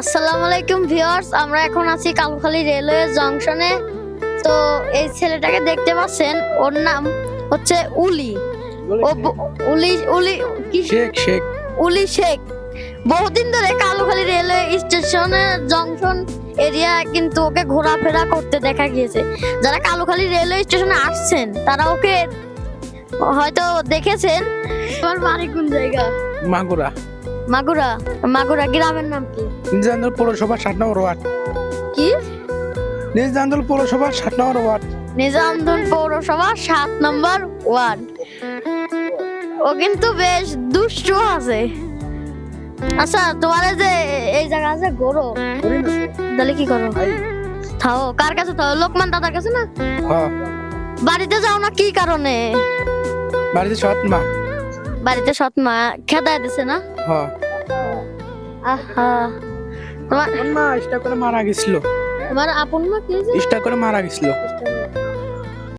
আসসালামু আলাইকুম ভিউয়ার্স আমরা এখন আছি কালুখালী রেলওয়ে জংশনে। তো এই ছেলেটাকে দেখতে পাচ্ছেন ওর নাম হচ্ছে উলি। ও উলি উলি কি? শেখ শেখ। উলি শেখ। বহুদিন ধরে কালুখালী রেলওয়ে স্টেশনে জংশন এরিয়া কিন্তু ওকে ঘোরাফেরা করতে দেখা গিয়েছে। যারা কালুখালী রেলওয়ে স্টেশনে আসছেন তারা ওকে হয়তো দেখেছেন। তোমার বাড়ি কোন জায়গা? মাগুরা। মাগুরা মাগুরা গ্রামের নাম কি? নিজান্দল পৌরসভা ষাট নম্বর ওয়ার্ড। কি? নিজান্দল পৌরসভা ষাট নম্বর ওয়ার্ড। নিজামদন পৌরসভা সাত নম্বর ওয়ার্ড। ও কিন্তু বেশ দুষ্ট আছে। আচ্ছা তোমার যে এই জায়গা আছে গরো? তাহলে কি করো? থাও কার কাছে থাও? লোকমান দাদার কাছে না? হ্যাঁ। বাড়িতে যাও না কি কারণে? বাড়িতে সৎ মা। বাড়িতে সৎ মা খেদায় দিছে না? হ্যাঁ আহা। তোমার মা ইষ্ট করে মারা গেছিল। তোমার আপন মা কি? স্টাক করে মারা গেছিল।